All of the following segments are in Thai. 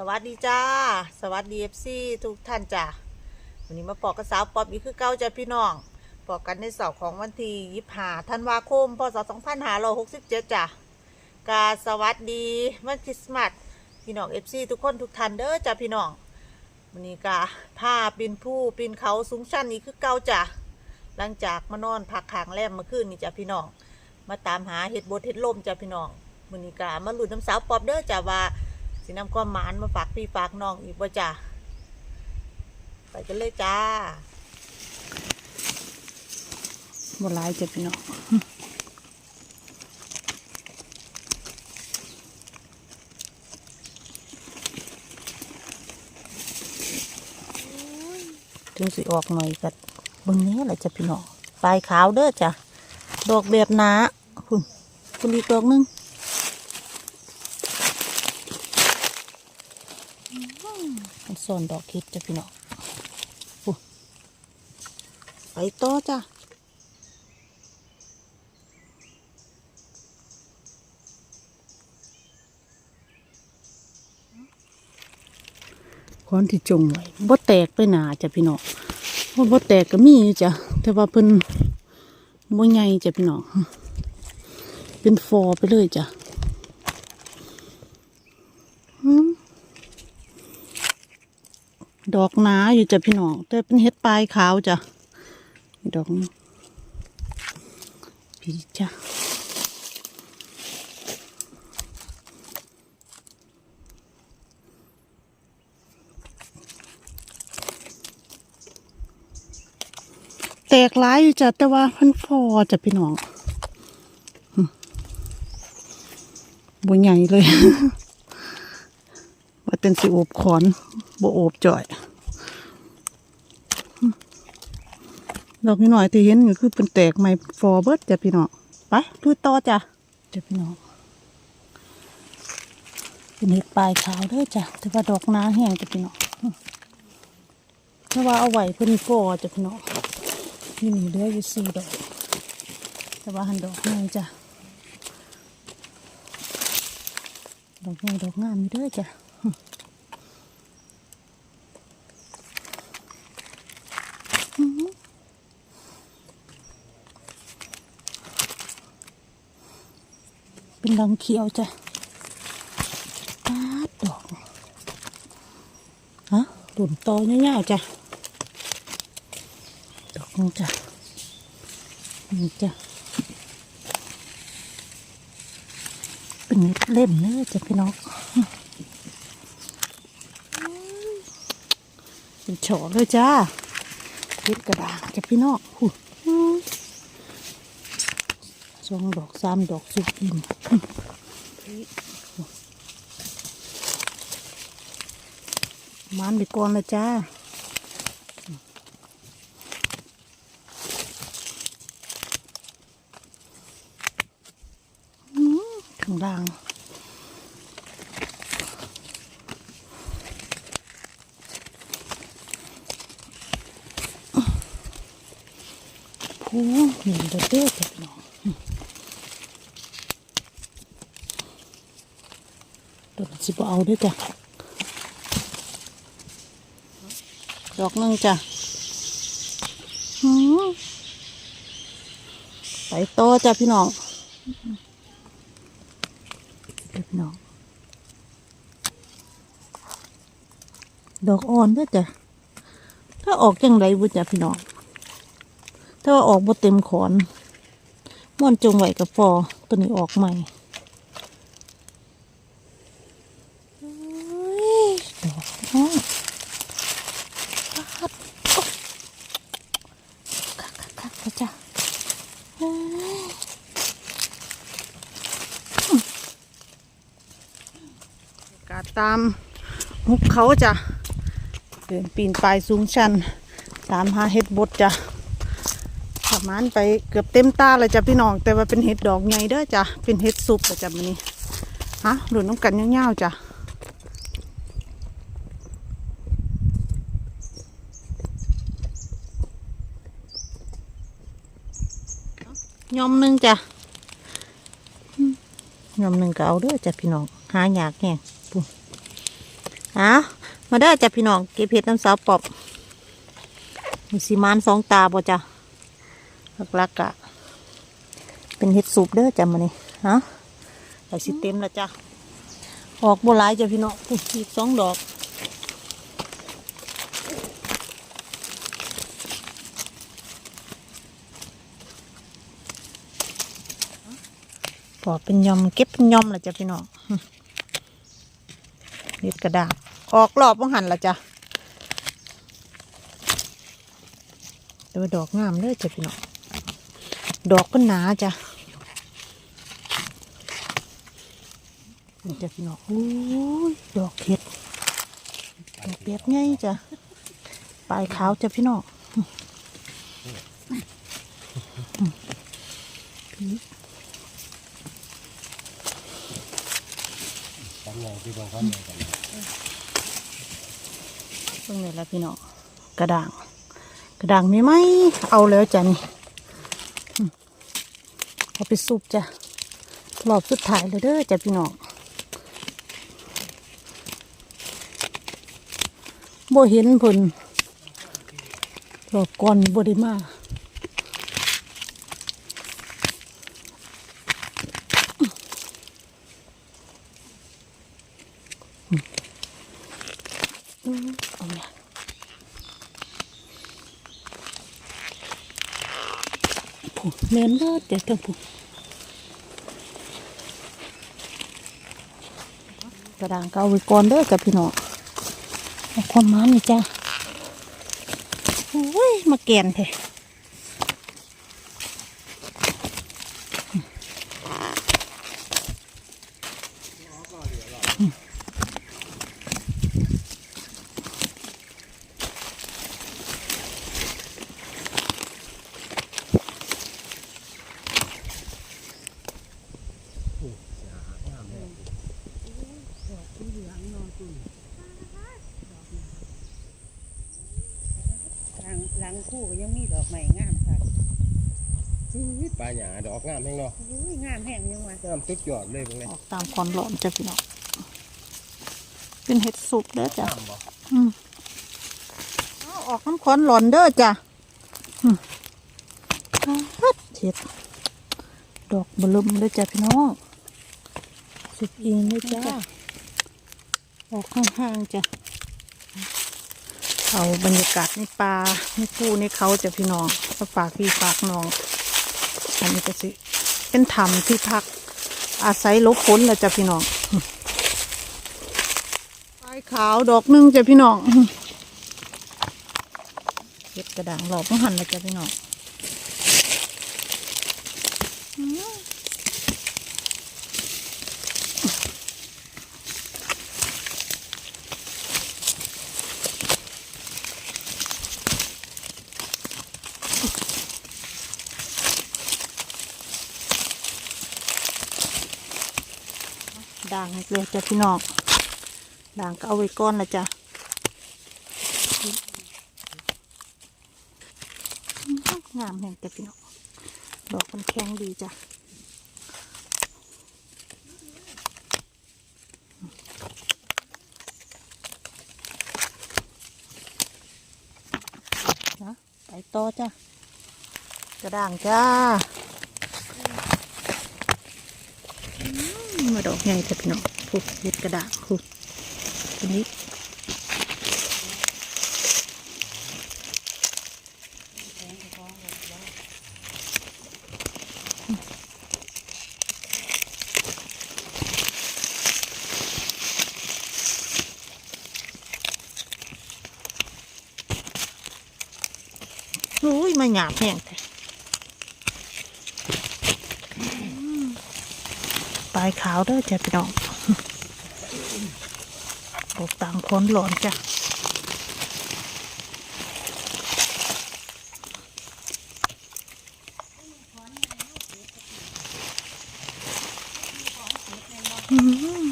สวัสดีจ้า สวัสดีเอฟซีทุกท่านจ้าวันนี้มาปอกกับสาวปอบอีกคือเก้าจ้าพี่น้องปอกกันในเสาร์ของวันที่ยี่ห้าธันวาคมพศสองพันห้าร้อยหกสิบเจ็ดจ้ากาสวัสดีวันคริสต์มาสพี่น้องเอฟซีทุกคนทุกท่านเด้อจ้าพี่น้องวันนี้กาผ้าปีนผู้ปีนเขาสูงชันอีกคือเก้าจ้าหลังจากมานอนพักขางแรมมื่อคืนนี่จ้าพี่น้องมาตามหาเห็ดบดเห็ดลมจ้าพี่น้องวันนี้กามาหลุ้นน้ำสาวปอบเด้อจ้าว่า สินำความหมานมาฝากพี่ฝากน้องอีกว่าจ้าไปกันเลยจ้าบหลายจะพี่น้องถึงสิออกหน่อยกัเบิ่งนี้แหละจะพี่น้องปลายขาวเด้อจ้ะ ดอกแบบหนาคุณคุณอีกดอกหนึง มันซ่อนดอกเห็ดจ้ะพี่น้องไปต่อจ้ะคอนที่จงไว้บ่แตกไปหนาจ้ะพี่น้องบ่บ่แตกก็มีอยู่จ้ะแต่ว่าเพิ่นบ่ใหญ่จ้ะพี่น้องเป็นฟอไปเลยจ้ะหืม ดอกหนาอยู่จ้ะพี่น้องแต่เป็นเห็ดปลายขาวจ้ะดอกพี่จ้ะแตกหลายอยู่จ้ะแต่ว่ามันฟอจ้ะพี่น้องอืมบ่ใหญ่เลย ว่าเป็นสิโอบขอน บโอบจ่อยดอกนี้หน่อยที่เห็นก็คือเป็นแตกใหม่ฟอเบิร์ดจ้ะพี่น้องไปดูต่อจ้ะจ้ะพี่น้องเป็นเห็ดปลายขาวเด้อจ้ะแต่ว่าดอกน้าแห้งจ้ะพี่น้องอืมแต่ว่าเอาไหว้เพิ่นฟอจ้ะพี่น้องนี่มีเหลืออยู่สี่ดอก แต่ว่าหันดอกใหญ่จ้ะดอกใหญ่ดอกงามมีเด้อจ้ะอื้อหือ รังเขียวจ้ะปาดอกฮะหลุมโตเงี้ยๆจ้ะ ดอกนึงจ้ะนี่จ้ะ เป็นเล่มเนื้อจ้ะพี่น้องเป็นโฉอเลยจ้าเพชรกระดาษจ้ะพี่น้องหู สองดอกสามดอกสุกอิ่มมันไปก่อนเลยจ้าข้างล่างผู้หนึ่งเด้อเด้อจ้ะพี่น้อง ดสิบเอาด้วยจ้ะดอกนึงจ้ะหือไปโตจ้ะพี่น้องเด็กน้อง ดอกอ่อนด้อจ้ะ ถ้าออกจังไรบุจ้ะพี่น้อง ถ้าว่าออกบ่เต็มขอนม่อนจงไหวกับฟอตัวนี้ออกใหม่โอ้ยดอกน้องคักคักคักคักจ้ะเอ้ย กา ตามหุบเขาจ้ะเดินปีนป่ายสูงชันตามหาเห็ดบดจ้ะประมาณไปเกือบเต็มตาเลยจ้ะพี่น้อง แต่ว่าเป็นเห็ดดอกใหญ่เด้อจ้ะเป็นเห็ดสุปจ้ะมันนี้ฮะหลุดน้ำกันเงาๆจ้ะยอมหนึ่งจ้ะยอมหนึ่งก็เอาเด้อจ้ะพี่น้อง หายากแน่ ปุ๊ฮะมาได้จ้ะพี่น้องเก็บเห็ดน้ำสาวปอบมีสีมานสองตาบ่จ้ะหลักๆกะเป็นเห็ดสูบเด้อจ้ะมานี่ฮะใส่สิเต็มแล้วจ้ะออกบัวลายจ้ะพี่น้องอีกสองดอกพอบเป็นยอมเก็บเป็นยอมละจ้ะพี่น้องเด็ดกระดาษ ออกรอบบังหันละจ้ะแต่ว่าดอกงามเลยจ้ะพี่น้องดอกก็หนาจ้ะนี่จ้ะพี่น้องโอ้ยดอกเห็ดดอกแบบไงจ้ะปลายขาวจ้ะพี่น้องทำไงที่บางคนเนี่ยกัน พิ่งเลยละพี่น้องกระด่าง กระด่างมีไหมเอาแล้วจ้ะนี่เอาไปสุบจ้ะรอบสุดท้ายเลยเด้อจ้ะพี่น้องบ่เห็นผลรอบก่อนบ่ได้มาอืมเอาเนี่ยผู้ เมนเด้อเดี๋ยวเดี๋ยวผู้กระด่างก็เอาไว้ก่อนเด้อจ้ะพี่น้องเอาความมันนี่จ้ะโอ้ยมาแกนเถอะ ห ลังหลังคู่ก็ยังมีดอกใหม่งามค่ะปลาหยาดอกงามแห้งเนาะอุ้ยงามแห้งยังวะงามสุดยอดเลยพวกนี้ออกตามคอนหลอมจ้ะพี่น้องเป็นเห็ดสุกเด้อจ้ะงามบ่อืมเอาออกน้ำคอนหลอนเด้อจ้ะอืมฮัดเห็ดดอกบลุมเด้อจ้ะพี่น้องสุกอิงเด้อจ้ะออกข้างๆจ้ะ เอาบรรยากาศในป่าในภูในเขาจ้ะพี่น้องมาฝากพี่ฝากน้อง อันนี้ก็สิเป็นถ้ำที่พักอาศัยลบฝนและจ้ะพี่น้องปลายขาวดอกนึงจ้ะพี่น้องเก็บกระด่างหลอกต้องหันแลยจ้ะพี่น้อง ด่างเลยจ้ะพี่น้องด่างก็เอาไว้ก้อนละจ้ะงามแห่งจ้ะพี่น้องดอกมันแข็งดีจ้ะนะไปต่อจ้ะกระด่างจ้า มา ดอกใหญ่แต่พี่น้องผูกเห็ดกระดาษผูกตัวนี้โอ้ยมาหยาบแห้งแต่ปลายขาวเด้อจ้ะพี่น้องปลูกต่างคนหลอนจ้ะอืม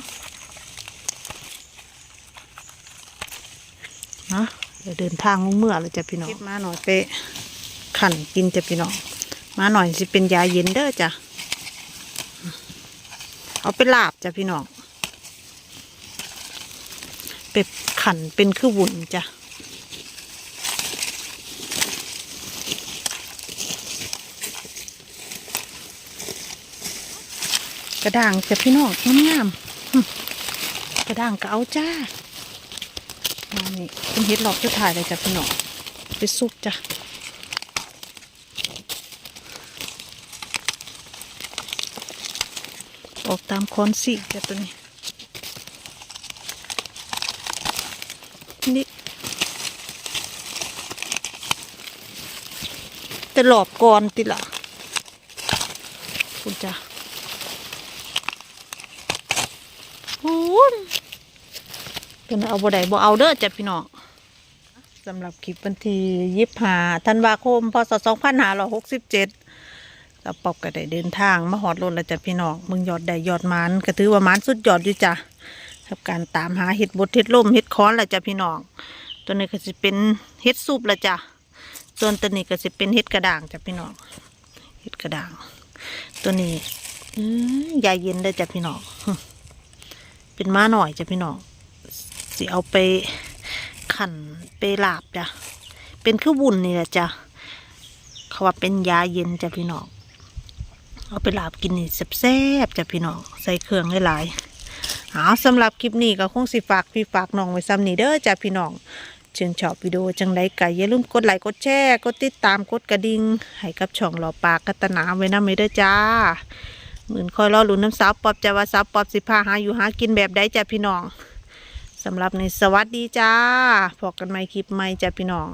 นะเดี๋ยวเดินทางลงเมื่อเลยจ้ะพี่น้องเก็บมาหน่อยไปขันกินจ้ะพี่น้อง มาหน่อยสิเป็นยาเย็นเด้อจ้ะ เอาไปลาบจ้ะพี่น้องไปขันเป็นคือวุ่นจ้ะกระด่างจ้ะพี่น้องงามๆกระด่างก็เอาจ้างานนี้เป็นเฮ็ดหลอกชุดถ่ายเลยจ้ะพี่น้องไปซุปจ้ะ ออกตามคอนสีจ้ะตัวนี้ นี่ แต่หลอบก่อนติละคุณจ้ะโอ้ยเป็นเอาบ่ได้บ่เอาเด้อจ้ะพี่น้องสำหรับคลิปวันที่ยิบหาธันวาคม พศสองพันห้าร้อยหกสิบเจ็ด เราปอบก็ได้เดินทางมาหอดรถแล้วจ้ะพี่น้องมึงยอดได้ยอดมันก็ถือว่ามันสุดยอดอยู่จ้ะกับการตามหาเห็ดบดเห็ดล่มเห็ดค้อนละจ้ะพี่น้อง ตัวนี้ก็จะเป็นเห็ดซุปละจ้ะส่วนตัวนี้ก็จะเป็นเห็ดกระด่างจ้ะพี่น้องเห็ดกระด่าง ตัวนี้ยาเย็นได้จ้ะพี่น้องเป็นม้าหน่อยจ้ะพี่น้องสิเอาไปขันไปลาบจ้ะเป็นคือบุญนี่แหละจ้ะเขาว่าเป็นยาเย็นจ้ะพี่น้อง เอาไปลาบกินนี่แซ่บๆจ้ะพี่น้องใส่เครื่องหลายๆเอาสำหรับคลิปนี้ก็คงสิฝากพี่ฝากน้องไว้ซ้ำนี้เด้อจ้ะพี่น้องเชิญชอบวิดีโอจังไดก็อย่าลืมกดไลค์กดแชร์กดติดตามกดกระดิ่งให้กับช่องหล่อปากกัตนาไว้นะไม่เด้อจ้าหมื่นคอยรอลุ้นน้ำสาวปอบจะว่าสาวปอบสิพาหาอยู่หากินแบบใดจ้ะพี่น้องสำหรับในสวัสดีจ้าพบกันใหม่คลิปใหม่จ้ะพี่น้อง